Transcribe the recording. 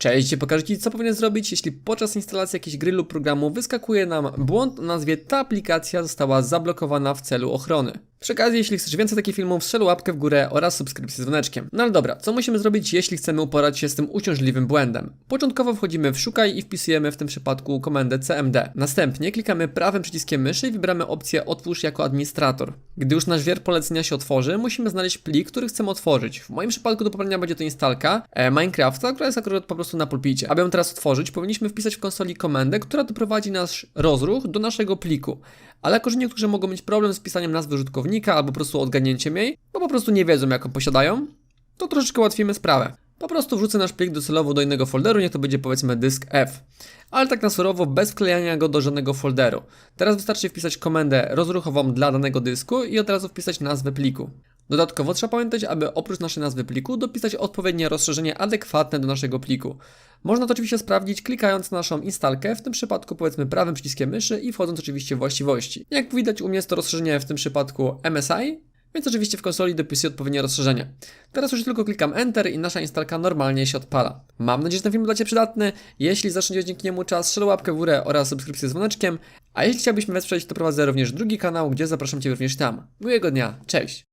Cześć, pokażę Ci, co powinien zrobić, jeśli podczas instalacji jakiegoś gry lub programu wyskakuje nam błąd o nazwie ta aplikacja została zablokowana w celu ochrony. Przy okazji, jeśli chcesz więcej takich filmów, strzel łapkę w górę oraz subskrypcję z dzwoneczkiem. No ale dobra, co musimy zrobić, jeśli chcemy uporać się z tym uciążliwym błędem? Początkowo wchodzimy w szukaj i wpisujemy w tym przypadku komendę cmd. Następnie klikamy prawym przyciskiem myszy i wybieramy opcję otwórz jako administrator. Gdy już nasz wier polecenia się otworzy, musimy znaleźć plik, który chcemy otworzyć. W moim przypadku do pobrania będzie to instalka e, Minecrafta, która jest akurat po prostu na pulpicie. Aby ją teraz otworzyć, powinniśmy wpisać w konsoli komendę, która doprowadzi nasz rozruch do naszego pliku. Ale jako, że niektórzy mogą mieć problem z pisaniem nazwy użytkownika albo po prostu odgadnięciem jej, bo po prostu nie wiedzą jaką posiadają, to troszeczkę ułatwimy sprawę. Po prostu wrzucę nasz plik docelowo do innego folderu, niech to będzie powiedzmy dysk F. Ale tak na surowo, bez wklejania go do żadnego folderu. Teraz wystarczy wpisać komendę rozruchową dla danego dysku i od razu wpisać nazwę pliku. Dodatkowo trzeba pamiętać, aby oprócz naszej nazwy pliku dopisać odpowiednie rozszerzenie adekwatne do naszego pliku. Można to oczywiście sprawdzić klikając na naszą instalkę, w tym przypadku powiedzmy prawym przyciskiem myszy i wchodząc oczywiście w właściwości. Jak widać u mnie jest to rozszerzenie w tym przypadku MSI, więc oczywiście w konsoli dopisuję odpowiednie rozszerzenie. Teraz już tylko klikam Enter i nasza instalka normalnie się odpala. Mam nadzieję, że ten film był dla Ciebie przydatny. Jeśli zaczniesz dzięki niemu czas, strzel łapkę w górę oraz subskrypcję z dzwoneczkiem. A jeśli chciałbyś mnie wesprzeć, to prowadzę również drugi kanał, gdzie zapraszam Cię również tam. Miłego dnia, cześć!